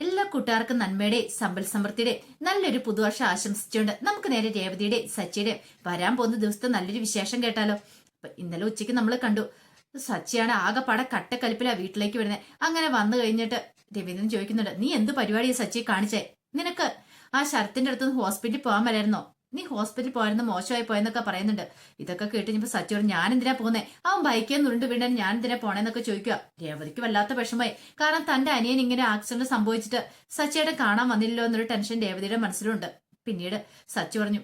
എല്ലാ കൂട്ടുകാർക്കും നന്മയുടെ സമ്പൽ സമൃദ്ധിയുടെ നല്ലൊരു പുതുവർഷം ആശംസിച്ചുകൊണ്ട് നമുക്ക് നേരെ രേവതിയുടെ സച്ചിയുടെ വരാൻ പോകുന്ന ദിവസത്തെ നല്ലൊരു വിശേഷം കേട്ടാലോ? ഇന്നലെ ഉച്ചയ്ക്ക് നമ്മൾ കണ്ടു. സച്ചിയാണ് ആകെ ആകെപ്പാടെ കട്ടക്കലിപ്പിലാ വീട്ടിലേക്ക് വരുന്നത് അങ്ങനെ വന്നു കഴിഞ്ഞിട്ട് രവീന്ദ്രൻ ചോദിക്കുന്നുണ്ട് നീ എന്ത് പരിപാടിയാ സച്ചി കാണിച്ചേ? നിനക്ക് ആ ശരത്തിന്റെ അടുത്തുനിന്ന് ഹോസ്പിറ്റലിൽ പോകാൻ വരായിരുന്നോ? നീ ഹോസ്പിറ്റലിൽ പോയായിരുന്നു മോശമായി പോയെന്നൊക്കെ പറയുന്നുണ്ട്. ഇതൊക്കെ കേട്ട് ഇനിയിപ്പോ സച്ചോട് ഞാൻ എന്തിനാ പോകുന്നേ? അവൻ ബൈക്കിൽ നുരുണ്ട് വീണ്ടാൻ ഞാൻ എന്തിനാ പോണേന്നൊക്കെ ചോദിക്കുക. രേവതിക്ക് വല്ലാത്ത വിഷമമായി. കാരണം തന്റെ അനിയൻ ഇങ്ങനെ ആക്സിഡന്റ് സംഭവിച്ചിട്ട് സച്ചയുടെ കാണാൻ വന്നില്ലല്ലോ എന്നൊരു ടെൻഷൻ രേവതിയുടെ മനസ്സിലുണ്ട്. പിന്നീട് സച്ചി പറഞ്ഞു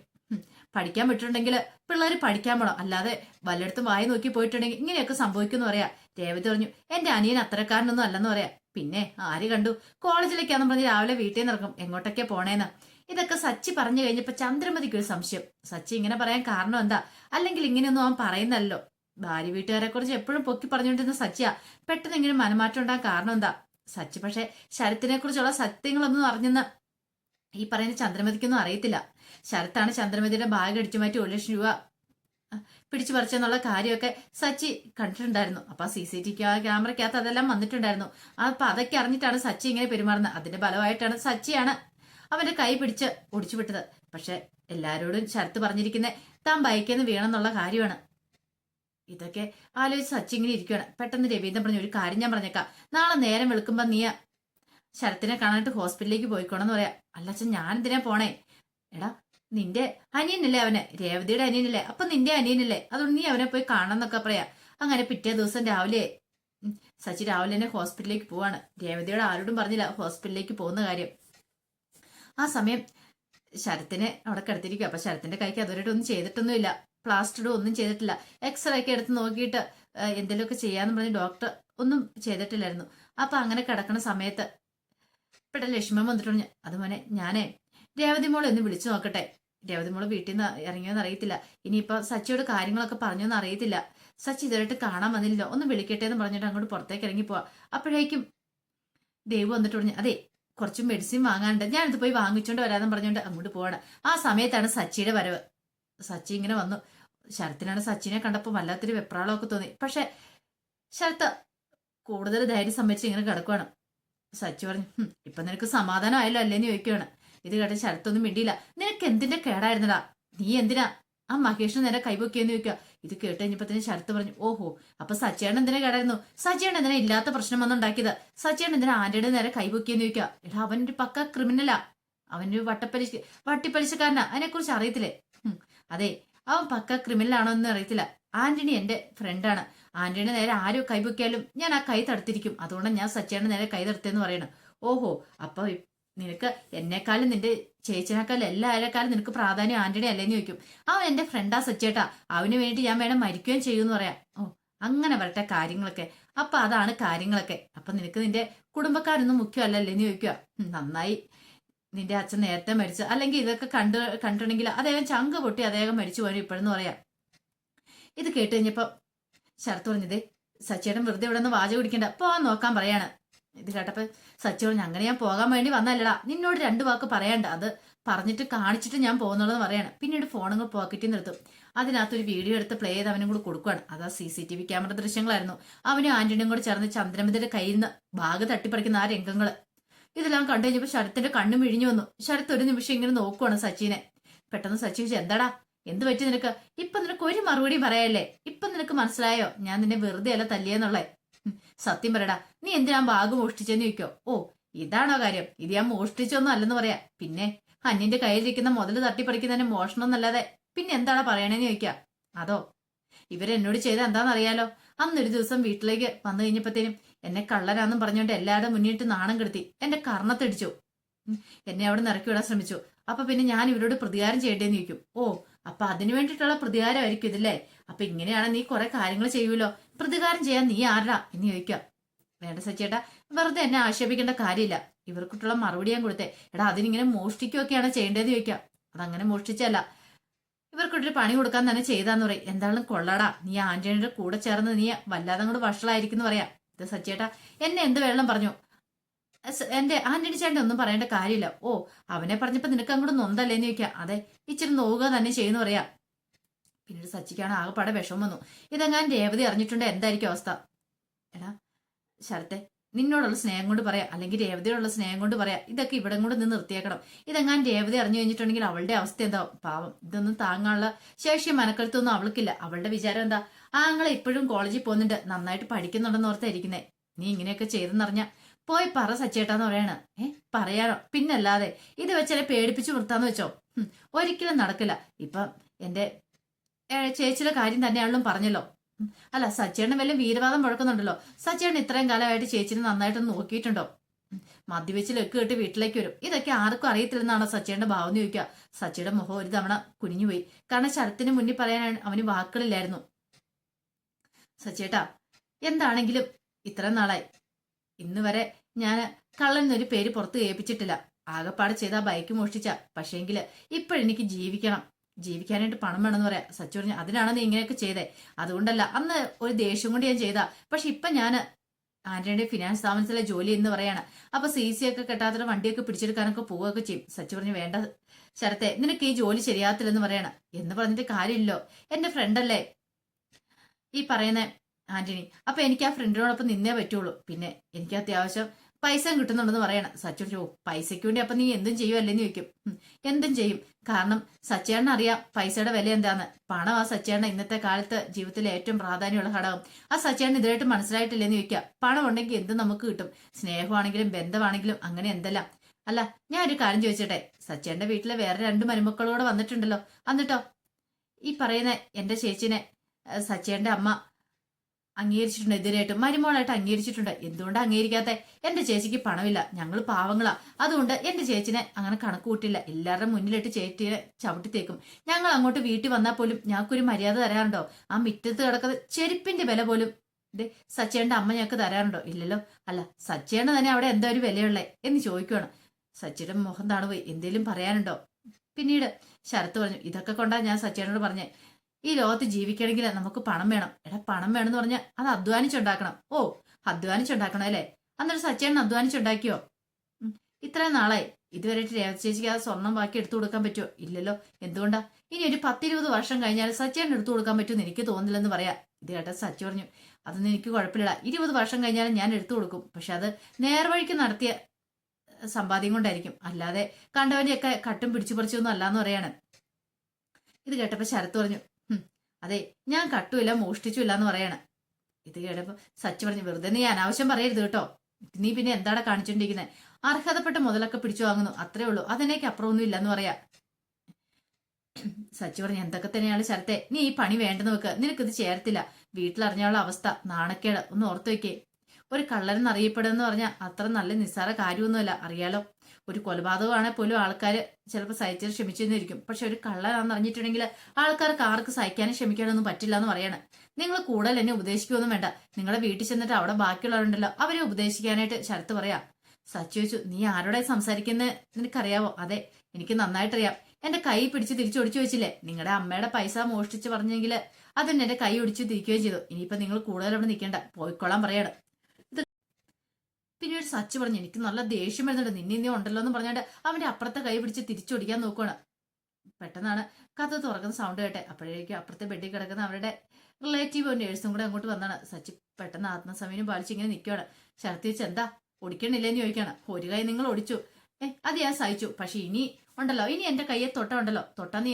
പഠിക്കാൻ വിട്ടിട്ടുണ്ടെങ്കിൽ പിള്ളേർ പഠിക്കാൻ പോണം. അല്ലാതെ വല്ലയിടത്തും വായി നോക്കി പോയിട്ടുണ്ടെങ്കിൽ ഇങ്ങനെയൊക്കെ സംഭവിക്കുമെന്ന് പറയാ. രേവതി പറഞ്ഞു എന്റെ അനിയൻ അത്രക്കാരനൊന്നും അല്ലെന്ന് പറയാ. പിന്നെ ആര് കണ്ടു? കോളേജിലേക്കാന്ന് പറഞ്ഞ് രാവിലെ വീട്ടിൽ നിന്ന് എങ്ങോട്ടൊക്കെ പോണേന്ന്. ഇതൊക്കെ സച്ചി പറഞ്ഞു കഴിഞ്ഞപ്പോ ചന്ദ്രമതിക്ക് ഒരു സംശയം. സച്ചി ഇങ്ങനെ പറയാൻ കാരണം എന്താ? അല്ലെങ്കിൽ ഇങ്ങനെയൊന്നും അവൻ പറയുന്നല്ലോ. ഭാര്യ വീട്ടുകാരെ കുറിച്ച് എപ്പോഴും പൊക്കി പറഞ്ഞുകൊണ്ടിരുന്ന സച്ചിയ പെട്ടെന്ന് ഇങ്ങനെ മനമാറ്റം ഉണ്ടാകാൻ കാരണം എന്താ? സച്ചി പക്ഷെ ശരത്തിനെ കുറിച്ചുള്ള സത്യങ്ങളൊന്നും അറിഞ്ഞെന്ന് ഈ പറയുന്ന ചന്ദ്രമതിക്കൊന്നും അറിയത്തില്ല. ശരത്താണ് ചന്ദ്രമതിയുടെ ബാഗ് അടിച്ചു മാറ്റി ഒരു ലക്ഷം രൂപ പിടിച്ചു പറിച്ചെന്നുള്ള കാര്യമൊക്കെ സച്ചി കണ്ടിട്ടുണ്ടായിരുന്നു. അപ്പൊ സി സി ടി ക്യാമറയ്ക്കകത്ത് അതെല്ലാം വന്നിട്ടുണ്ടായിരുന്നു. അപ്പൊ അതൊക്കെ അറിഞ്ഞിട്ടാണ് സച്ചി ഇങ്ങനെ പെരുമാറുന്നത്. അതിന്റെ ഫലമായിട്ടാണ് സച്ചിയാണ് അവന്റെ കൈ പിടിച്ച് ഓടിച്ചുവിട്ടത് പക്ഷെ എല്ലാരോടും ശരത്ത് പറഞ്ഞിരിക്കുന്നത് താൻ ബൈക്കിൽ വീണെന്നുള്ള കാര്യമാണ്. ഇതൊക്കെ ആലോചിച്ച് സച്ചി ഇങ്ങനെ ഇരിക്കുകയാണ് പെട്ടെന്ന് രവീന്ദ്രൻ പറഞ്ഞു ഒരു കാര്യം ഞാൻ പറഞ്ഞേക്കാം. നാളെ നേരം വെളുക്കുമ്പോൾ നീ ശരത്തിനെ കാണാനായിട്ട് ഹോസ്പിറ്റലിലേക്ക് പോയിക്കോണെന്ന് പറയാം. അല്ലച്ച ഞാൻ എന്തിനാ പോണേ? എടാ നിന്റെ അനിയനല്ലേ അവനെ? രേവതിയുടെ അനിയനല്ലേ? അപ്പൊ നിന്റെ അനിയനല്ലേ? അതുകൊണ്ട് നീ അവനെ പോയി കാണണമെന്നൊക്കെ പറയാ. അങ്ങനെ പിറ്റേ ദിവസം രാവിലെ സച്ചി രാവിലെ തന്നെ ഹോസ്പിറ്റലിലേക്ക് പോവാണ്. രേവതിയോട് ആരോടും പറഞ്ഞില്ല ഹോസ്പിറ്റലിലേക്ക് പോകുന്ന കാര്യം. ആ സമയം ശരത്തിനെ അവിടെ കിടത്തിരിക്കുക അപ്പൊ ശരത്തിന്റെ കൈക്ക് അതുവരെയായിട്ട് ഒന്നും ചെയ്തിട്ടൊന്നുമില്ല. പ്ലാസ്റ്ററും ഒന്നും ചെയ്തിട്ടില്ല. എക്സ്റേ ഒക്കെ എടുത്ത് നോക്കിയിട്ട് എന്തെങ്കിലുമൊക്കെ ചെയ്യാന്ന് പറഞ്ഞ് ഡോക്ടർ ഒന്നും ചെയ്തിട്ടില്ലായിരുന്നു. അപ്പൊ അങ്ങനെ കിടക്കുന്ന സമയത്ത് പെട്ടെന്ന് ലക്ഷ്മി വന്നിട്ടുണ്ട് അത് ഞാനേ രേവതി മോളെ ഒന്ന് വിളിച്ചു നോക്കട്ടെ. രേവതി മോൾ വീട്ടിൽ നിന്ന് ഇറങ്ങിയോന്ന് അറിയത്തില്ല. ഇനിയിപ്പോ സച്ചിയോട് കാര്യങ്ങളൊക്കെ പറഞ്ഞോന്ന് അറിയത്തില്ല. സച്ചി ഇതുവരെയായിട്ട് കാണാൻ വന്നില്ലല്ലോ. ഒന്ന് വിളിക്കട്ടെ എന്ന് പറഞ്ഞിട്ട് അങ്ങോട്ട് പുറത്തേക്ക് ഇറങ്ങി പോവാ. അപ്പോഴേക്കും ദേവ് വന്നിട്ട് പറഞ്ഞു അതെ കുറച്ച് മെഡിസിൻ വാങ്ങാനുണ്ട്. ഞാനിത് പോയി വാങ്ങിച്ചോണ്ട് വരാതെ പറഞ്ഞുകൊണ്ട് അങ്ങോട്ട് പോവാണ്. ആ സമയത്താണ് സച്ചിയുടെ വരവ്. സച്ചി ഇങ്ങനെ വന്നു. ശരത്തിനാണ് സച്ചിനെ കണ്ടപ്പോൾ വല്ലാത്തൊരു വെപ്രാളമൊക്കെ തോന്നി. പക്ഷെ ശരത്ത് കൂടുതൽ ധൈര്യം സംബന്ധിച്ച് ഇങ്ങനെ കിടക്കുവാണ്. സച്ചി പറഞ്ഞു "ഹും, ഇപ്പൊ നിനക്ക് സമാധാനം ആയല്ലോ അല്ലേന്ന് ചോദിക്കുവാണ്. ഇത് കേട്ട ശരത്തൊന്നും മിണ്ടിയില്ല. നിനക്ക് എന്തിന്റെ കേടായിരുന്നടാ? നീ എന്തിനാ? ആ മഹേഷിന് നേരെ കൈപൊക്കിയെന്ന് ചോദിക്കുക ഇത് കേട്ട് കഴിഞ്ഞപ്പത്തിന് ശരത്ത് പറഞ്ഞു ഓഹോ അപ്പൊ സച്ചിയാണ് എന്തിനാ കേടായിരുന്നു? സച്ചിയാണ് എന്തിനാ ഇല്ലാത്ത പ്രശ്നം വന്നുണ്ടാക്കിയത്? സച്ചിയാണ് എന്തിനാ ആന്റിയുടെ നേരെ കൈപൊക്കിയെന്ന് ചോദിക്കുക? എടാ അവൻ ഒരു പക്ക ക്രിമിനലാ അവനൊരു വട്ടപ്പലിശ വട്ടിപ്പലിശക്കാരനാ. അതിനെക്കുറിച്ച് അറിയത്തില്ലേ? അതെ അവൻ പക്ക ക്രിമിനലാണോ എന്ന് അറിയത്തില്ല. ആന്റണി എന്റെ ഫ്രണ്ടാണ് ആന്റണിയുടെ നേരെ ആരും കൈപൊക്കിയാലും ഞാൻ ആ കൈ തടുത്തിരിക്കും. അതുകൊണ്ട് ഞാൻ സച്ചിയുടെ നേരെ കൈ തടുത്തെന്ന് പറയണം ഓഹോ അപ്പൊ നിനക്ക് എന്നെക്കാളും നിന്റെ ചേച്ചിനേക്കാളും എല്ലാവരെക്കാളും നിനക്ക് പ്രാധാന്യം ആന്റണി അല്ലേന്ന് ചോദിക്കും. അവൻ എന്റെ ഫ്രണ്ടാ സച്ചേട്ടാ അവന് വേണ്ടി ഞാൻ വേണം മരിക്കുകയും ചെയ്യുമെന്ന് പറയാം. ഓ അങ്ങനെ വരട്ടെ കാര്യങ്ങളൊക്കെ. അപ്പൊ അതാണ് കാര്യങ്ങളൊക്കെ. അപ്പൊ നിനക്ക് നിന്റെ കുടുംബക്കാരൊന്നും മുഖ്യമല്ലല്ലേന്ന് ചോദിക്കുക നന്നായി. നിന്റെ അച്ഛൻ നേരത്തെ മരിച്ചു അല്ലെങ്കിൽ ഇതൊക്കെ കണ്ടു കണ്ടിട്ടുണ്ടെങ്കിൽ അദ്ദേഹം ചങ്ക് പൊട്ടി അദ്ദേഹം മരിച്ചു പോലും ഇപ്പോഴെന്ന് പറയാം. ഇത് കേട്ട് കഴിഞ്ഞപ്പോ ശരത്ത് പറഞ്ഞത് സച്ചിയേട്ടൻ വെറുതെ ഇവിടെ നിന്ന് വാച കുടിക്കണ്ട പോവാൻ നോക്കാൻ പറയാണ്. ഇത് കേട്ടപ്പോ സച്ചി പറഞ്ഞു അങ്ങനെ ഞാൻ പോകാൻ വേണ്ടി വന്നല്ലടാ. നിന്നോട് രണ്ടു വാക്ക് പറയണ്ട. അത് പറഞ്ഞിട്ട് കാണിച്ചിട്ട് ഞാൻ പോകുന്നുള്ളത് പറയാണ്. പിന്നീട് ഫോണുകൾ പോക്കറ്റിൽ നിർത്തും അതിനകത്തൊരു വീഡിയോ എടുത്ത് പ്ലേ ചെയ്ത് അവനും കൂടെ കൊടുക്കുകയാണ് അതാ C C T V camera ദൃശ്യങ്ങളായിരുന്നു. അവനും ആന്റണിയും കൂടെ ചേർന്ന് ചന്ദ്രമതിയുടെ കയ്യിൽ നിന്ന് ബാഗ് തട്ടിപ്പറിക്കുന്ന ആ രംഗങ്ങൾ. ഇതെല്ലാം കണ്ടു കഴിഞ്ഞപ്പോൾ ശരത്തിന്റെ കണ്ണും വിഴിഞ്ഞു വന്നു. ശരത്ത് ഒരു നിമിഷം ഇങ്ങനെ നോക്കുവാണ് സച്ചിനെ. പെട്ടെന്ന് സച്ചി എന്താടാ? എന്ത് പറ്റി നിനക്ക്? ഇപ്പൊ നിനക്ക് ഒരു മറുപടി പറയല്ലേ ഇപ്പൊ നിനക്ക് മനസ്സിലായോ? ഞാൻ നിന്നെ വെറുതെ അല്ല തല്ലിയെന്നുള്ളേ. സത്യം പറയടാ നീ എന്തിനാ ബാഗ് മോഷ്ടിച്ചെന്ന് ചോദിക്കോ? ഓ ഇതാണോ കാര്യം. ഇത് ഞാൻ മോഷ്ടിച്ചൊന്നും അല്ലെന്ന് പറയാ. പിന്നെ അന്യന്റെ കയ്യിലിരിക്കുന്ന മുതൽ തട്ടിപ്പറിക്കുന്നതിന് മോഷണം എന്നല്ലാതെ പിന്നെ എന്താണ് പറയണേന്ന് ചോദിക്കാ. അതോ ഇവരെന്നോട് ചെയ്ത എന്താണെന്നറിയാലോ അന്നൊരു ദിവസം വീട്ടിലേക്ക് വന്നു കഴിഞ്ഞപ്പോഴത്തേനും എന്നെ കള്ളരാന്നും പറഞ്ഞുകൊണ്ട് എല്ലാവരുടെ മുന്നിട്ട് നാണം കെടുത്തി. എന്റെ കർണത്തടിച്ചു. എന്നെ അവിടെ നിറക്കി വിടാൻ ശ്രമിച്ചു. അപ്പൊ പിന്നെ ഞാൻ ഇവരോട് പ്രതികാരം ചെയ്യേണ്ടേന്ന് ചോദിക്കും. ഓ അപ്പൊ അതിനു വേണ്ടിയിട്ടുള്ള പ്രതികാരമായിരിക്കും ഇതില്ലേ? അപ്പൊ ഇങ്ങനെയാണ് നീ കുറെ കാര്യങ്ങൾ ചെയ്യൂലോ പ്രതികാരം ചെയ്യാൻ നീ ആരാ? എന്ന് ചോദിക്കാം വേണ്ട സച്ചേട്ടാ വെറുതെ എന്നെ ആക്ഷേപിക്കേണ്ട കാര്യമില്ല. ഇവർക്കിട്ടുള്ള മറുപടി ഞാൻ കൊടുത്തേ. എടാ അതിനിങ്ങനെ മോഷ്ടിക്കുകയൊക്കെയാണ് ചെയ്യേണ്ടതെന്ന് ചോദിക്കാം അതങ്ങനെ മോഷ്ടിച്ചല്ല ഇവർക്കൊരു പണി കൊടുക്കാൻ തന്നെ ചെയ്താന്ന് പറയും. എന്തായാലും കൊള്ളടാ. നീ ആന്റണിയുടെ കൂടെ ചേർന്ന് നീ വല്ലാതെ അങ്ങോട്ട് വഷളായിരിക്കുന്നു പറയാം. ഇത് സച്ചേട്ടാ എന്നെ എന്ത് വെള്ളം പറഞ്ഞു? എന്റെ ആന്റണി ചേട്ടൻ ഒന്നും പറയേണ്ട കാര്യമില്ല. ഓ അവനെ പറഞ്ഞപ്പോ നിനക്ക് അങ്ങോട്ട് നൊന്തല്ലേന്ന് ചോദിക്കാം അതെ ഇച്ചിരി നോവുക തന്നെ ചെയ്യുന്നു പറയാം. പിന്നീട് സച്ചിക്കാണ് ആകെപ്പാടെ വിഷം വന്നു. ഇതെങ്ങാൻ രേവതി അറിഞ്ഞിട്ടുണ്ട്? എന്തായിരിക്കും അവസ്ഥ? എടാ ശരത്തെ നിന്നോടുള്ള സ്നേഹം കൊണ്ട് പറയാം അല്ലെങ്കിൽ രേവതിയോടുള്ള സ്നേഹം കൊണ്ട് പറയാം ഇതൊക്കെ ഇവിടെ കൂടെ നിന്ന് നിർത്തിയേക്കണം. ഇതെങ്ങാൻ രേവതി അറിഞ്ഞു കഴിഞ്ഞിട്ടുണ്ടെങ്കിൽ അവളുടെ അവസ്ഥ എന്താ? പാവം. ഇതൊന്നും താങ്ങാനുള്ള ശേഷി മനക്കരുത്തൊന്നും അവൾക്കില്ല. അവളുടെ വിചാരം എന്താ? ആങ്ങളെ ഇപ്പോഴും കോളേജിൽ പോകുന്നുണ്ട്. നന്നായിട്ട് പഠിക്കുന്നുണ്ടെന്ന് ഓർത്തായിരിക്കുന്നേ. നീ ഇങ്ങനെയൊക്കെ ചെയ്തെന്നറിഞ്ഞ. പോയി പറ സച്ചേട്ടാന്ന് പറയണ. ഏ പറയാനോ? പിന്നല്ലാതെ ഇത് വെച്ചാലേ പേടിപ്പിച്ചു നിർത്താന്ന് വെച്ചോ? ഒരിക്കലും നടക്കില്ല. ഇപ്പം എന്റെ ചേച്ചിയുടെ കാര്യം തന്നെയാണല്ലോ പറഞ്ഞല്ലോ. അല്ല സച്ചേട്ടൻ വല്ല വീരവാദം മുഴക്കുന്നുണ്ടല്ലോ. സച്ചേട്ടൻ ഇത്രയും കാലമായിട്ട് ചേച്ചിനെ നന്നായിട്ടൊന്ന് നോക്കിയിട്ടുണ്ടോ? മദ്യവെച്ച് ലക്ക് കെട്ടി വീട്ടിലേക്ക് വരും. ഇതൊക്കെ ആർക്കും അറിയത്തില്ലെന്നാണോ സച്ചേന്റെ ഭാവം ചോദിക്കുക. സച്ചിയുടെ മുഖം ഒരു തവണ കുനിഞ്ഞുപോയി. കാരണം ശരത്തിന് മുന്നിൽ പറയാൻ അവന് വാക്കുകളില്ലായിരുന്നു. സച്ചേട്ടാ എന്താണെങ്കിലും ഇത്ര നാളായി. ഇന്ന് വരെ ഞാൻ കള്ളൻ എന്നൊരു പേര് പുറത്ത് കേൾപ്പിച്ചിട്ടില്ല ആകപ്പാട് ചെയ്ത ബൈക്ക് മോഷ്ടിച്ച. പക്ഷേങ്കിൽ ഇപ്പോഴെനിക്ക് ജീവിക്കണം. ജീവിക്കാനായിട്ട് പണം വേണമെന്ന് പറയാം. സച്ചു പറഞ്ഞു അതിനാണ് നീ ഇങ്ങനെയൊക്കെ ചെയ്തേ. അതുകൊണ്ടല്ല അന്ന് ഒരു ദേഷ്യം കൊണ്ട് ഞാൻ ചെയ്താ. പക്ഷെ ഇപ്പൊ ഞാൻ ആന്റണിയുടെ ഫിനാൻസ് സ്ഥാപനത്തിലെ ജോലി എന്ന് പറയാണ്. അപ്പൊ സി സി ഒക്കെ കെട്ടാത്ത വണ്ടിയൊക്കെ പിടിച്ചെടുക്കാനൊക്കെ പോവുകയൊക്കെ ചെയ്യും. സച്ചു പറഞ്ഞു വേണ്ട ശരത്തെ നിനക്ക് ഈ ജോലി ശരിയാകത്തില്ലെന്ന് പറയണ. എന്ന് പറഞ്ഞിട്ട് കാര്യമില്ലോ എന്റെ ഫ്രണ്ടല്ലേ ഈ പറയുന്ന ആന്റണി. അപ്പൊ എനിക്ക് ആ ഫ്രണ്ടിനോടൊപ്പം നിന്നേ പറ്റുള്ളൂ. പിന്നെ എനിക്ക് അത്യാവശ്യം പൈസ കിട്ടുന്നുണ്ടെന്ന് പറയണം. സച്ചു ചോ പൈസയ്ക്ക് വേണ്ടി അപ്പൊ നീ എന്തും ചെയ്യുമല്ലെന്ന് ചോദിക്കും. എന്തും ചെയ്യും. കാരണം സച്ചേണ്ണ അറിയാം പൈസയുടെ വില എന്താന്ന്. പണം ആ സച്ചേണ്ണ ഇന്നത്തെ കാലത്ത് ജീവിതത്തിലെ ഏറ്റവും പ്രാധാന്യമുള്ള ഘടകം. ആ സച്ചേണ്ണ ഇതായിട്ട് മനസ്സിലായിട്ടില്ലെന്ന് ചോദിക്കുക പണം ഉണ്ടെങ്കിൽ എന്തും നമുക്ക് കിട്ടും. സ്നേഹമാണെങ്കിലും ബന്ധമാണെങ്കിലും അങ്ങനെ എന്തെല്ലാം? അല്ല ഞാൻ ഒരു കാര്യം ചോദിച്ചട്ടെ. സച്ചേന്റെ വീട്ടിലെ വേറെ രണ്ട് മരുമക്കളോട് വന്നിട്ടുണ്ടല്ലോ. എന്നിട്ടോ ഈ പറയുന്ന എന്റെ ചേച്ചിനെ സച്ചേന്റെ അമ്മ അംഗീകരിച്ചിട്ടുണ്ട് എതിരായിട്ട്. മരുമോളായിട്ട് അംഗീകരിച്ചിട്ടുണ്ട്. എന്തുകൊണ്ട് അംഗീകരിക്കാത്ത? എന്റെ ചേച്ചിക്ക് പണമില്ല. ഞങ്ങൾ പാവങ്ങളാ. അതുകൊണ്ട് എന്റെ ചേച്ചിനെ അങ്ങനെ കണക്ക് കൂട്ടില്ല. എല്ലാവരുടെ മുന്നിലിട്ട് ചേച്ചിയെ ചവിട്ടിത്തേക്കും ഞങ്ങൾ അങ്ങോട്ട് വീട്ടിൽ വന്നാൽ പോലും ഞങ്ങൾക്കൊരു മര്യാദ തരാറുണ്ടോ? ആ മുറ്റത്ത് കിടക്കുന്ന ചെരുപ്പിന്റെ വില പോലും ദേ, സച്ചേന്റെ അമ്മ ഞങ്ങൾക്ക് തരാറുണ്ടോ? ഇല്ലല്ലോ. അല്ല സച്ചേണ്ട തന്നെ അവിടെ എന്താ ഒരു വിലയുള്ളേ എന്ന് ചോദിക്കുവാണ്. സച്ചിയുടെ മുഖം താണുപോയി. എന്തേലും പറയാനുണ്ടോ? പിന്നീട് ശരത്ത് പറഞ്ഞു ഇതൊക്കെ കൊണ്ടാ ഞാൻ സച്ചേനോട് പറഞ്ഞേ. ഈ ലോകത്ത് ജീവിക്കണമെങ്കിൽ നമുക്ക് പണം വേണം. എടാ പണം വേണം എന്ന് പറഞ്ഞാൽ അത് അധ്വാനിച്ചുണ്ടാക്കണം. ഓ അധ്വാനിച്ചുണ്ടാക്കണം അല്ലേ? അന്നൊരു സച്ചേട്ടൻ അധ്വാനിച്ചുണ്ടാക്കിയോ? ഇത്രയും നാളായി. ഇതുവരെ രേവതി ചേച്ചിക്ക് ആ സ്വർണം ബാക്കി എടുത്തു കൊടുക്കാൻ പറ്റുമോ ഇല്ലല്ലോ. എന്തുകൊണ്ടാ? ഇനി ഒരു പത്തിരുപത് വർഷം കഴിഞ്ഞാൽ സച്ചേൻ എടുത്തു കൊടുക്കാൻ പറ്റുമെന്ന് എനിക്ക് തോന്നില്ലെന്ന് പറയാ. ഇത് കേട്ട സച്ചി പറഞ്ഞു അതൊന്നും എനിക്ക് കുഴപ്പമില്ല ഇരുപത് വർഷം കഴിഞ്ഞാലും ഞാൻ എടുത്തു കൊടുക്കും. പക്ഷെ അത് നേർവഴിക്ക് നടത്തിയ സമ്പാദ്യം കൊണ്ടായിരിക്കും. അല്ലാതെ കണ്ടവനെയൊക്കെ കട്ടും പിടിച്ചു പറിച്ചൊന്നും അല്ലാന്ന് പറയാണ്. ഇത് കേട്ടപ്പോ ശരത്ത് പറഞ്ഞു "ഹും, അതെ ഞാൻ കട്ടുമില്ല മോഷ്ടിച്ചുമില്ല എന്ന് പറയാണ്. ഇത് കേട്ടപ്പോ സച്ച് പറഞ്ഞു വെറുതെ നീ അനാവശ്യം പറയരുത് കേട്ടോ. നീ പിന്നെ എന്താണ് കാണിച്ചോണ്ടിരിക്കുന്നത് അർഹതപ്പെട്ട മുതലൊക്കെ പിടിച്ചു വാങ്ങുന്നു. അത്രേ ഉള്ളൂ. അതിനേക്ക് അപ്പുറമൊന്നും ഇല്ലെന്ന് പറയാ. സച്ചു പറഞ്ഞു എന്തൊക്കെ തന്നെയാണ് ശരത്തെ? നീ ഈ പണി വേണ്ടെന്ന് വെക്ക്. നിനക്കിത് ചേർത്തില്ല വീട്ടിലറിഞ്ഞുള്ള അവസ്ഥ നാണക്കേട്. ഒന്ന് ഓർത്തു വെക്കേ. ഒരു കള്ളനെന്ന് അറിയപ്പെടുമെന്ന് പറഞ്ഞാൽ അത്ര നല്ല നിസ്സാര കാര്യമൊന്നുമല്ല. അറിയാലോ? ഒരു കൊലപാതകമാണെങ്കിൽ പോലും ആൾക്കാർ ചിലപ്പോൾ സഹിച്ചത് ക്ഷമിച്ചെന്നിരിക്കും. പക്ഷെ ഒരു കള്ളനാന്ന് അറിഞ്ഞിട്ടുണ്ടെങ്കിൽ ആൾക്കാർക്ക് ആർക്ക് സഹിക്കാനും ക്ഷമിക്കാനൊന്നും പറ്റില്ല എന്ന് പറയാണ്. നിങ്ങൾ കൂടുതൽ എന്നെ ഉപദേശിക്കുകയൊന്നും വേണ്ട. നിങ്ങളെ വീട്ടിൽ ചെന്നിട്ട് അവിടെ ബാക്കിയുള്ളവരുണ്ടല്ലോ അവരെ ഉപദേശിക്കാനായിട്ട് ശരത്ത് പറയാ. സച്ചു ചോദിച്ചു നീ ആരോടെ സംസാരിക്കുന്ന? നിനക്കറിയാവോ? അതെ എനിക്ക് നന്നായിട്ടറിയാം. എന്റെ കൈ പിടിച്ച് തിരിച്ചൊടിച്ചു വെച്ചില്ലേ? നിങ്ങളുടെ അമ്മയുടെ പൈസ മോഷ്ടിച്ച് പറഞ്ഞെങ്കിൽ അതെന്നെ എന്റെ കൈ ഒടിച്ച് തിരിക്കുകയും ചെയ്തു. ഇനിയിപ്പോ നിങ്ങൾ കൂടുതൽ അവിടെ നിൽക്കേണ്ട. പോയിക്കൊള്ളാൻ പറയാണ്. പിന്നീട് സച്ച് പറഞ്ഞു എനിക്ക് നല്ല ദേഷ്യം വരുന്നുണ്ട്. നിന്നെ നീ ഉണ്ടല്ലോ എന്ന് പറഞ്ഞാണ്ട് അവന്റെ അപ്പുറത്തെ കൈ പിടിച്ച് തിരിച്ചൊടിക്കാൻ നോക്കുകയാണ് പെട്ടെന്നാണ് കഥ തുറക്കുന്ന സൗണ്ട് കേട്ടെ. അപ്പോഴേക്കും അപ്പുറത്തെ ബെഡിൽ കിടക്കുന്ന അവരുടെ റിലേറ്റീവ് നേഴ്സും കൂടെ അങ്ങോട്ട് വന്നാണ്. സച്ച് പെട്ടെന്ന് ആത്മസമയം പാലിച്ച് ഇങ്ങനെ നിൽക്കുകയാണ് ശരത്തി വെച്ച് എന്താ? ഒടിക്കണില്ലേന്ന് ചോദിക്കാണ്. ഒരു കൈ നിങ്ങൾ ഒടിച്ചു. ഏ അത് ഞാൻ സഹിച്ചു. പക്ഷെ ഇനി ഉണ്ടല്ലോ. ഇനി എന്റെ കയ്യെ തൊട്ട ഉണ്ടല്ലോ.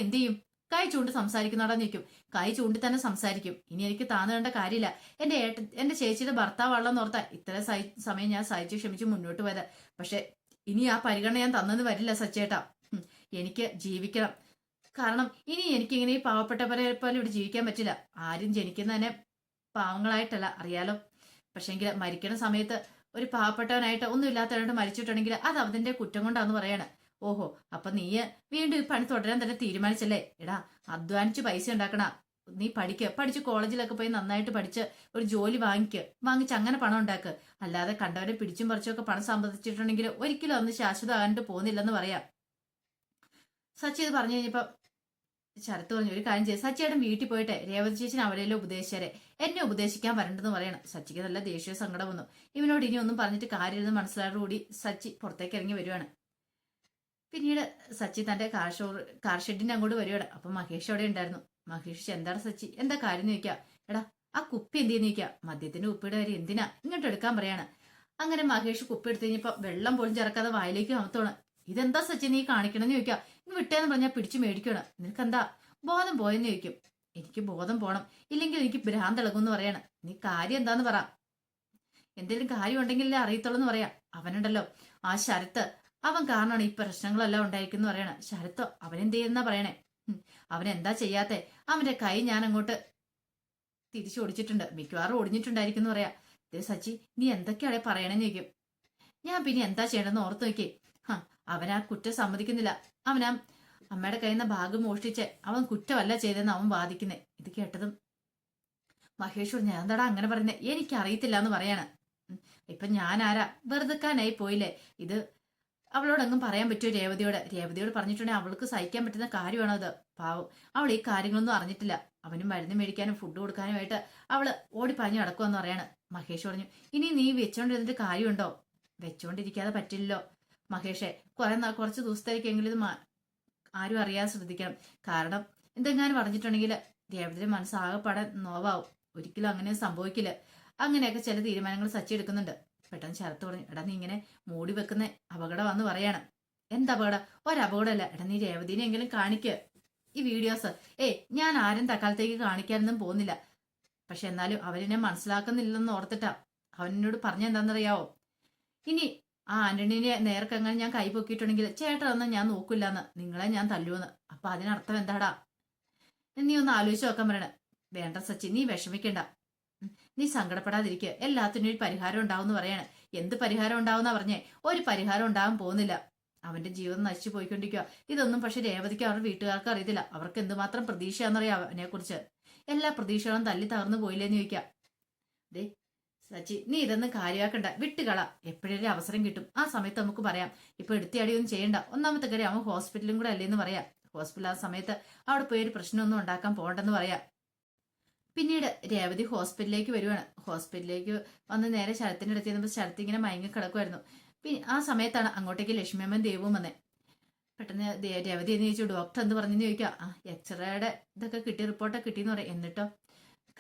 എന്ത് ചെയ്യും? കൈ ചൂണ്ടി സംസാരിക്കുന്നവിടെ നിൽക്കും. കൈ ചൂണ്ടി തന്നെ സംസാരിക്കും. ഇനി എനിക്ക് താന്നു കണ്ട കാര്യമില്ല. എന്റെ ഏട്ട എന്റെ ചേച്ചിയുടെ ഭർത്താവാണെന്ന് ഓർത്താ ഇത്ര സമയം ഞാൻ സഹിച്ചു ക്ഷമിച്ച് മുന്നോട്ട് പോയത്. പക്ഷെ ഇനി ആ പരിഗണന ഞാൻ തന്നെന്ന് വരില്ല സച്ചേട്ടാ. എനിക്ക് ജീവിക്കണം. കാരണം ഇനി എനിക്കിങ്ങനെ ഈ പാവപ്പെട്ടവരെ പോലെ ഇവിടെ ജീവിക്കാൻ പറ്റില്ല. ആരും ജനിക്കുന്നതന്നെ പാവങ്ങളായിട്ടല്ല അറിയാലോ? പക്ഷെങ്കിൽ മരിക്കണ സമയത്ത് ഒരു പാവപ്പെട്ടവനായിട്ട് ഒന്നും ഇല്ലാത്തവനായിട്ട് മരിച്ചിട്ടുണ്ടെങ്കിൽ അത് അവന്റെ കുറ്റം കൊണ്ടാന്ന് പറയാണ്. ഓഹോ അപ്പൊ നീ വീണ്ടും ഈ പണി തുടരാൻ തന്നെ തീരുമാനിച്ചല്ലേ? എടാ അധ്വാനിച്ച് പൈസ ഉണ്ടാക്കണ നീ പഠിക്ക പഠിച്ച് കോളേജിലൊക്കെ പോയി നന്നായിട്ട് പഠിച്ച് ഒരു ജോലി വാങ്ങിക്ക. വാങ്ങിച്ച് അങ്ങനെ പണം ഉണ്ടാക്ക്. അല്ലാതെ കണ്ടവരെ പിടിച്ചും പറിച്ചും ഒക്കെ പണം സമ്പാദിച്ചിട്ടുണ്ടെങ്കിൽ ഒരിക്കലും അന്ന് ശാശ്വതമാകാനായിട്ട് പോകുന്നില്ലെന്ന് പറയാം. സച്ചി ഇത് പറഞ്ഞു കഴിഞ്ഞപ്പോ ശരത്ത് പറഞ്ഞു ഒരു കാര്യം ചെയ്ത് സച്ചിയേട്ടൻ വീട്ടിൽ പോയിട്ട്. രേവതി ചേച്ചിനെ അവരെല്ലാം ഉപദേശിച്ചാരെ. എന്നെ ഉപദേശിക്കാൻ വരണ്ടെന്ന് പറയണം. സച്ചിക്ക് നല്ല ദേഷ്യ സങ്കടം വന്നു. ഇവനോട് ഇനി ഒന്നും പറഞ്ഞിട്ട് കാര്യമില്ലെന്ന് മനസ്സിലായോടുകൂടി സച്ചി പുറത്തേക്ക് ഇറങ്ങി വരുവാണ്. പിന്നീട് സച്ചി തന്റെ കാർ ഷോ കാർ ഷെഡിന്റെ അങ്ങോട്ട് വരികയാണ് അപ്പൊ മഹേഷ് അവിടെ ഉണ്ടായിരുന്നു. മഹേഷ് എന്താണ് സച്ചി? എന്താ കാര്യം നോക്കിയാ എടാ ആ കുപ്പി എന്ത് ചെയ്യുന്ന? ചോദിക്കാം. മദ്യത്തിന്റെ കുപ്പിയുടെ കാര്യം എന്തിനാ? ഇങ്ങോട്ട് എടുക്കാൻ പറയാണ്. അങ്ങനെ മഹേഷ് കുപ്പി എടുത്തു കഴിഞ്ഞപ്പോ വെള്ളം പോലും ചേർക്കാതെ വായിലേക്ക് അമത്തോണ് ഇതെന്താ സച്ചി നീ കാണിക്കണമെന്ന് ചോദിക്കാം. ഇങ്ങ് വിട്ടേന്ന് പറഞ്ഞാൽ പിടിച്ചു മേടിക്കണം നിനക്കെന്താ ബോധം പോയെന്ന് ചോദിക്കും. എനിക്ക് ബോധം പോണം. ഇല്ലെങ്കിൽ എനിക്ക് ഭ്രാന്തിളകും എന്ന് പറയണം. നീ കാര്യം എന്താന്ന് പറ. എന്തെങ്കിലും കാര്യം ഉണ്ടെങ്കിലേ അറിയത്തുള്ളൂ എന്ന് പറയാം. അവനുണ്ടല്ലോ ആ ശരത്ത്. അവൻ കാരണമാണ് ഈ പ്രശ്നങ്ങളെല്ലാം ഉണ്ടായിരിക്കുന്നു പറയണ. ശരത്തോ എന്ത് ചെയ്യുന്ന പറയണേ? അവൻ എന്താ ചെയ്യാത്തെ? അവന്റെ കൈ ഞാൻ അങ്ങോട്ട് തിരിച്ചു ഓടിച്ചിട്ടുണ്ട്. മിക്കവാറും ഒടിഞ്ഞിട്ടുണ്ടായിരിക്കും എന്ന് പറയാ. ദേ സച്ചി നീ എന്തൊക്കെയാണ് പറയണെന്ന് ചോദിക്കും. ഞാൻ പിന്നെ എന്താ ചെയ്യണമെന്ന് ഓർത്ത് നോക്കി. ഹ അവൻ ആ കുറ്റം സമ്മതിക്കുന്നില്ല. അവനാ അമ്മയുടെ കയ്യിൽ നിന്ന് ഭാഗം മോഷ്ടിച്ച് അവൻ കുറ്റമല്ല ചെയ്തെന്ന് അവൻ വാദിക്കുന്നേ. ഇത് കേട്ടതും മഹേഷ് ഞാൻ എന്താടാ അങ്ങനെ പറയുന്നേ എനിക്ക് അറിയത്തില്ല എന്ന് പറയാണ് ഇപ്പൊ ഞാൻ ആരാ വെറുതെക്കാനായി പോയില്ലേ? ഇത് അവളോടൊന്നും പറയാൻ പറ്റുമോ രേവതിയോട്? രേവതിയോട് പറഞ്ഞിട്ടുണ്ടെങ്കിൽ അവൾക്ക് സഹിക്കാൻ പറ്റുന്ന കാര്യമാണോ അത് പാവം. അവൾ ഈ കാര്യങ്ങളൊന്നും അറിഞ്ഞിട്ടില്ല. അവനും മരുന്ന് മേടിക്കാനും ഫുഡ് കൊടുക്കാനുമായിട്ട് അവൾ പറഞ്ഞു നടക്കുമെന്ന് പറയാണ്. മഹേഷ് പറഞ്ഞു ഇനി നീ വെച്ചോണ്ടിരുന്നിട്ട് കാര്യമുണ്ടോ? വെച്ചോണ്ടിരിക്കാതെ പറ്റില്ലല്ലോ. മഹേഷെ കുറെ കുറച്ച് ദിവസത്തേക്കെങ്കിലും ഇത് ആരും അറിയാതെ ശ്രദ്ധിക്കണം. കാരണം എന്തെങ്ങാനും പറഞ്ഞിട്ടുണ്ടെങ്കിൽ രേവതിയുടെ മനസ്സാകെപ്പാടെ നോവാവും. ഒരിക്കലും അങ്ങനെ സംഭവിക്കില്ല. അങ്ങനെയൊക്കെ ചില തീരുമാനങ്ങൾ സച്ചി എടുക്കുന്നുണ്ട് പെട്ടെന്ന് ശരത്ത് പറഞ്ഞു എടാ നീ ഇങ്ങനെ മൂടി വെക്കുന്ന അപകടമാന്ന് പറയാണ്. എന്താ അപകടം? ഒരപകടമല്ല. എടാ നീ രേവതിനെ എങ്കിലും കാണിക്കുക ഈ വീഡിയോസ് ഏയ് ഞാൻ ആരും തക്കാലത്തേക്ക് കാണിക്കാനൊന്നും പോകുന്നില്ല. പക്ഷെ എന്നാലും അവരെന്നെ മനസ്സിലാക്കുന്നില്ലെന്ന് ഓർത്തിട്ടാ. അവനോട് പറഞ്ഞെന്താണെന്നറിയാവോ ഇനി ആ ആന്റണീനെ നേർക്കങ്ങനെ ഞാൻ കൈ പൊക്കിയിട്ടുണ്ടെങ്കിൽ ചേട്ടനൊന്നും ഞാൻ നോക്കില്ലാന്ന്. നിങ്ങളെ ഞാൻ തല്ലുവെന്ന്. അപ്പൊ അതിനർത്ഥം എന്താടാ? നീ ഒന്ന് ആലോചിച്ച് നോക്കാൻ പറയണേ. വേണ്ട സച്ചി. നീ വിഷമിക്കണ്ട. നീ സങ്കടപ്പെടാതിരിക്കുക എല്ലാത്തിനും ഒരു പരിഹാരം ഉണ്ടാവും പറയാണ്. എന്ത് പരിഹാരം ഉണ്ടാവുന്ന പറഞ്ഞേ? ഒരു പരിഹാരം ഉണ്ടാവാൻ പോകുന്നില്ല. അവന്റെ ജീവിതം നശിച്ചു പോയിക്കൊണ്ടിരിക്കുക ഇതൊന്നും പക്ഷെ രേവതിക്ക് അവരുടെ വീട്ടുകാർക്ക് അറിയത്തില്ല. അവർക്ക് എന്തുമാത്രം പ്രതീക്ഷയാണെന്നറിയാം അവനെ കുറിച്ച് എല്ലാ പ്രതീക്ഷകളും തല്ലി തകർന്നു പോയില്ലേന്ന് ചോദിക്കാം. ദേ സച്ചി നീ ഇതൊന്നും കാര്യമാക്കണ്ട. വിട്ടുകള. എപ്പോഴൊരു അവസരം കിട്ടും. ആ സമയത്ത് നമുക്ക് പറയാം. ഇപ്പൊ എടുത്തിയടിയൊന്നും ചെയ്യണ്ട. ഒന്നാമത്തെ കാര്യം അവൻ ഹോസ്പിറ്റലും കൂടെ അല്ലേന്ന് പറയാം. ഹോസ്പിറ്റൽ ആ സമയത്ത് അവിടെ പോയി ഒരു പ്രശ്നമൊന്നും ഉണ്ടാക്കാൻ പോകണ്ടെന്ന് പറയാം. പിന്നീട് രേവതി ഹോസ്പിറ്റലിലേക്ക് വരുവാണ്. ഹോസ്പിറ്റലിലേക്ക് വന്ന് നേരെ ശരത്തിന്റെ അടുത്ത് ചെന്നപ്പോൾ ശരത്ത് ഇങ്ങനെ മയങ്ങി കിടക്കുമായിരുന്നു പിന്നെ ആ സമയത്താണ് അങ്ങോട്ടേക്ക് ലക്ഷ്മിയമ്മൻ ദേവും വന്നേ. പെട്ടെന്ന് രേവതി എന്ന് ചോദിച്ചു ഡോക്ടർ എന്ത് പറഞ്ഞെന്ന് ചോദിക്കാം? ആ എക്സ്റേയുടെ ഇതൊക്കെ കിട്ടി റിപ്പോർട്ടൊക്കെ കിട്ടിയെന്ന് പറയാം. എന്നിട്ടോ?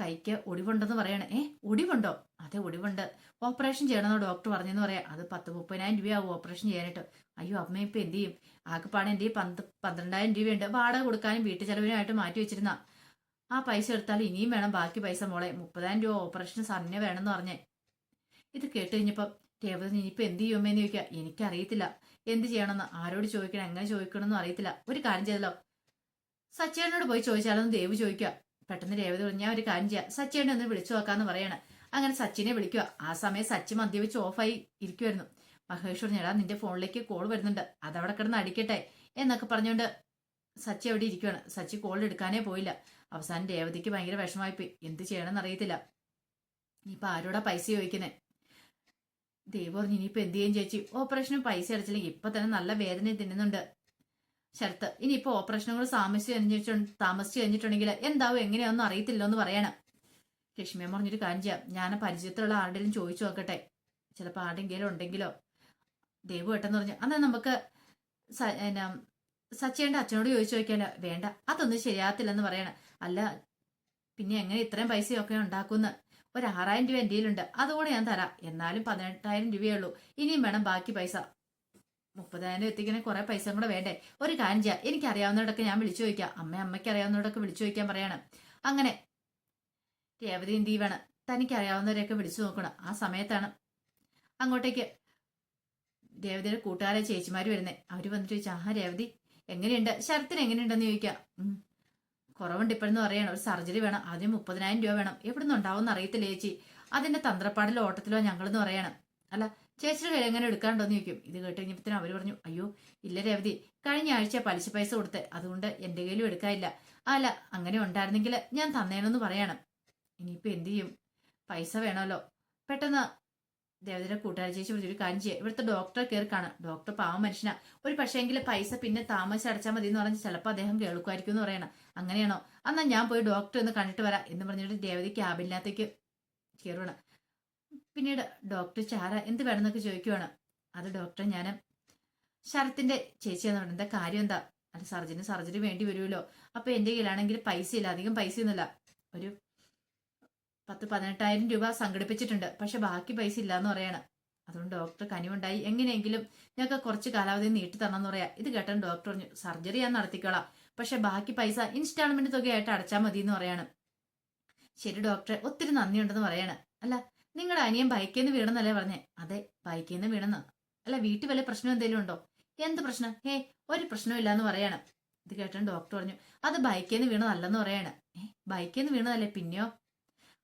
കൈക്ക് ഒടിവുണ്ടെന്ന് പറയണേ. ഏ ഒടിവുണ്ടോ? അതെ ഒടിവുണ്ട്. ഓപ്പറേഷൻ ചെയ്യണമെന്ന് ഡോക്ടർ പറഞ്ഞെന്ന് പറയാം. അത് പത്ത് മുപ്പതിനായിരം രൂപയാവും ഓപ്പറേഷൻ ചെയ്യാനായിട്ട്. അയ്യോ അമ്മ ഇപ്പൊ എന്ത് ചെയ്യും? ആകെപ്പാടെ എന്റെ പന്ത് പന്ത്രണ്ടായിരം രൂപയുണ്ട്. വാടക കൊടുക്കാനും വീട്ടു ചെലവിനായിട്ട് മാറ്റി വെച്ചിരുന്ന. ആ പൈസ എടുത്താൽ ഇനിയും വേണം ബാക്കി പൈസ മോളെ. മുപ്പതായിരം രൂപ ഓപ്പറേഷൻ വേണം വേണമെന്ന് പറഞ്ഞേ. ഇത് കേട്ട് കഴിഞ്ഞപ്പം രേവതി ഇനിയിപ്പോൾ എന്ത് ചെയ്യുമെന്ന് ചോദിക്കുക. എനിക്കറിയത്തില്ല. എന്ത് ചെയ്യണമെന്ന്? ആരോട് ചോദിക്കണം? എങ്ങനെ ചോദിക്കണമെന്നും അറിയത്തില്ല. ഒരു കാര്യം ചെയ്തല്ലോ. സച്ചേട്ടനോട് പോയി ചോദിച്ചാലൊന്ന് ദേവ് ചോദിക്കുക. പെട്ടെന്ന് രേവതി പറഞ്ഞു ഞാൻ ഒരു കാര്യം ചെയ്യാം. സച്ചേട്ടനെ ഒന്ന് വിളിച്ചു നോക്കാന്ന് പറയാണ്. അങ്ങനെ സച്ചിനെ വിളിക്കുക. ആ സമയം സച്ചി മദ്യപിച്ച് ഓഫായി ഇരിക്കുമായിരുന്നു മഹേഷ് പറഞ്ഞു നിന്റെ ഫോണിലേക്ക് കോൾ വരുന്നുണ്ട്. അതവിടെ കിടന്ന് അടിക്കട്ടെ എന്നൊക്കെ പറഞ്ഞുകൊണ്ട് സച്ചി അവിടെ ഇരിക്കുകയാണ് സച്ചി കോൾ എടുക്കാനേ പോയില്ല. അവസാനം രേവതിക്ക് ഭയങ്കര വിഷമമായിപ്പോയി. എന്ത് ചെയ്യണമെന്ന് അറിയത്തില്ല. ഇനിയിപ്പോൾ ആരോടാ പൈസ ചോദിക്കുന്നേ? ദേവ് പറഞ്ഞു ഇനിയിപ്പോൾ എന്ത് ചെയ്യും ചേച്ചി? ഓപ്പറേഷന് പൈസ അടച്ചില്ലെങ്കിൽ ഇപ്പൊ തന്നെ നല്ല വേദന തിന്നുന്നുണ്ട്. ശരത്ത് ഇനിയിപ്പോൾ ഓപ്പറേഷനുകൾ താമസിച്ച് കഴിഞ്ഞിട്ടു താമസിച്ച് കഴിഞ്ഞിട്ടുണ്ടെങ്കിൽ എന്താവും എങ്ങനെയാണെന്നും അറിയത്തില്ലോ എന്ന് പറയണം ലക്ഷ്മിയ പറഞ്ഞൊരു കാര്യം ചെയ്യാം. ഞാൻ പരിചയത്തിലുള്ള ആരുടെയും ചോദിച്ചു നോക്കട്ടെ. ചിലപ്പോൾ ആരുടെങ്കിലും ഉണ്ടെങ്കിലോ? ദേവ് ഏട്ടെന്ന് പറഞ്ഞു അന്നാ നമുക്ക് സച്ചിയുടെ അച്ഛനോട് ചോദിച്ചു നോക്കിയാൽ വേണ്ട അതൊന്നും ശരിയാകത്തില്ലെന്ന് പറയണം. അല്ല പിന്നെ എങ്ങനെ ഇത്രയും പൈസയൊക്കെ ഉണ്ടാക്കുന്ന? ഒരു ആറായിരം രൂപ എന്റെ കയ്യിലുണ്ട് അതുകൂടെ ഞാൻ തരാം. എന്നാലും പതിനെട്ടായിരം രൂപയേ ഉള്ളൂ. ഇനിയും വേണം ബാക്കി പൈസ. മുപ്പതായിരം എത്തിക്കണേ കുറെ പൈസ കൂടെ വേണ്ടേ? ഒരു കാര്യം ചെയ്യാം. എനിക്ക് അറിയാവുന്നവരൊക്കെ ഞാൻ വിളിച്ചു ചോദിക്കാം. അമ്മ അമ്മയ്ക്ക് അറിയാവുന്നവരൊക്കെ വിളിച്ചു ചോദിക്കാൻ പറയണം. അങ്ങനെ രേവതി എന്ത് ചെയ്യണം തനിക്ക് അറിയാവുന്നവരെയൊക്കെ വിളിച്ചു നോക്കണം ആ സമയത്താണ് അങ്ങോട്ടേക്ക് രേവതിയുടെ കൂട്ടുകാരെ ചേച്ചിമാര് വരുന്നേ. അവർ വന്നിട്ട് ചോദിച്ചാ ആ രേവതി എങ്ങനെയുണ്ട്? ശരത്തിന് എങ്ങനെയുണ്ടെന്ന് ചോദിക്കാം. കുറവുണ്ട് ഇപ്പോഴെന്ന് പറയണം. ഒരു സർജറി വേണം. ആദ്യം മുപ്പതിനായിരം രൂപ വേണം. എവിടുന്ന് ഉണ്ടാവുമെന്ന് അറിയത്തില്ല ചേച്ചി. അതിന്റെ തന്ത്രപ്പാടിലോ ഓട്ടത്തിലോ ഞങ്ങളെന്ന് പറയണം. അല്ല ചേച്ചിയുടെ കയ്യിൽ എങ്ങനെ എടുക്കാണ്ടോന്ന് ചോദിക്കും. ഇത് കേട്ട് കഴിഞ്ഞപ്പോഴത്തേനും അവർ പറഞ്ഞു അയ്യോ ഇല്ല രവതി. കഴിഞ്ഞ ആഴ്ച പലിശ പൈസ കൊടുത്തേ. അതുകൊണ്ട് എന്റെ കയ്യിലും എടുക്കാനില്ല. അല്ല അങ്ങനെ ഉണ്ടായിരുന്നെങ്കിൽ ഞാൻ തന്നേനെന്ന് പറയണം. ഇനിയിപ്പോ എന്ത് ചെയ്യും? പൈസ വേണമല്ലോ. പെട്ടെന്ന് ദേവതയുടെ കൂട്ടുകാരി ചേച്ചി വിളിച്ചൊരു കാര്യം ചെയ്യുക ഇവിടുത്തെ ഡോക്ടറെ കയറി കാണാം. ഡോക്ടർ പാവം മനുഷ്യനാ. ഒരു പക്ഷേങ്കിൽ പൈസ പിന്നെ താമസിച്ച് അടച്ചാൽ മതി എന്ന് പറഞ്ഞ് ചിലപ്പോൾ അദ്ദേഹം കേൾക്കുമായിരിക്കും എന്ന് പറയണം. അങ്ങനെയാണോ? എന്നാ ഞാൻ പോയി ഡോക്ടറെ ഒന്ന് കണ്ടിട്ട് വരാം എന്ന് പറഞ്ഞിട്ട് ദേവതി ക്യാബിനകത്തേക്ക് കയറുവാണ് പിന്നീട് ഡോക്ടർ ചാര എന്ത് വേണമെന്നൊക്കെ ചോദിക്കുവാണ്. അത് ഡോക്ടർ ഞാൻ ശരത്തിന്റെ ചേച്ചി എന്ന് പറയുന്നത് എന്താ കാര്യം എന്താ? അല്ല സർജന് സർജറി വേണ്ടി വരുമല്ലോ അപ്പൊ എന്റെ കയ്യിലാണെങ്കിൽ പൈസ ഇല്ല അധികം പൈസ ഒന്നുമില്ല ഒരു പത്ത് പതിനെട്ടായിരം രൂപ സംഘടിപ്പിച്ചിട്ടുണ്ട്. പക്ഷെ ബാക്കി പൈസ ഇല്ലാന്ന് പറയാണ്. അതുകൊണ്ട് ഡോക്ടർ കനിവുണ്ടായി. എങ്ങനെയെങ്കിലും ഞങ്ങൾക്ക് കുറച്ച് കാലാവധി നീട്ടി തരണം എന്ന് പറയാം. ഇത് കേട്ടാൻ ഡോക്ടർ പറഞ്ഞു സർജറി ഞാൻ നടത്തിക്കോളാം. പക്ഷെ ബാക്കി പൈസ ഇൻസ്റ്റാൾമെന്റ് തുകയായിട്ട് അടച്ചാൽ മതി എന്ന് പറയാണ്. ശരി ഡോക്ടർ ഒത്തിരി നന്ദിയുണ്ടെന്ന് പറയാണ്. അല്ല നിങ്ങളുടെ അനിയൻ ബൈക്കിൽ നിന്ന് വീണെന്നല്ലേ പറഞ്ഞേ? അതെ ബൈക്കിൽ നിന്ന് വീണെന്ന്. അല്ല വീട്ടിൽ വല്ല പ്രശ്നം എന്തെങ്കിലും ഉണ്ടോ? എന്ത് പ്രശ്നം? ഹേ ഒരു പ്രശ്നവും ഇല്ലാന്ന് പറയാണ്. ഇത് കേട്ടാൻ ഡോക്ടർ പറഞ്ഞു അത് ബൈക്കിൽ നിന്ന് വീണതല്ലെന്ന് പറയാണ്. ഏ ബൈക്കിൽ നിന്ന് വീണതല്ലേ? പിന്നെയോ?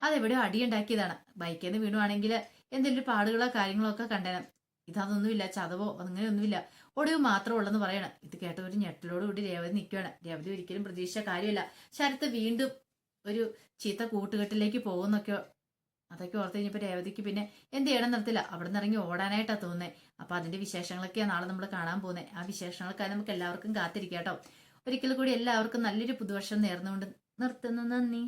അതെവിടെയോ അടിയുണ്ടാക്കിയതാണ്. ബൈക്കിൽ നിന്ന് വീണുവാണെങ്കിൽ എന്തെങ്കിലും പാടുകളോ കാര്യങ്ങളോ ഒക്കെ കണ്ടേനം. ഇതൊന്നുമില്ല ചതവോ അങ്ങനെയൊന്നുമില്ല. ഒടിവ് മാത്രമേ ഉള്ളെന്ന് പറയണം. ഇത് കേട്ട ഒരു ഞെട്ടലോട് കൂടി രേവതി നിൽക്കുകയാണ് രേവതി ഒരിക്കലും പ്രതീക്ഷിച്ച കാര്യമല്ല. ശരത്ത് വീണ്ടും ഒരു ചീത്ത കൂട്ടുകെട്ടിലേക്ക് പോകുന്നൊക്കെ അതൊക്കെ ഓർത്ത് കഴിഞ്ഞപ്പോൾ രേവതിക്ക് പിന്നെ എന്ത് ചെയ്യണം നിർത്തില്ല അവിടെ നിന്ന് ഇറങ്ങി ഓടാനായിട്ടാണ് തോന്നുന്നത് അപ്പോൾ അതിന്റെ വിശേഷങ്ങളൊക്കെയാണ് നാളെ നമ്മൾ കാണാൻ പോകുന്നത് ആ വിശേഷങ്ങൾക്കായി നമുക്ക് എല്ലാവർക്കും കാത്തിരിക്കാം കേട്ടോ. ഒരിക്കൽ കൂടി എല്ലാവർക്കും നല്ലൊരു പുതുവർഷം നേർന്നുകൊണ്ട് നിർത്തുന്നു. നന്ദി.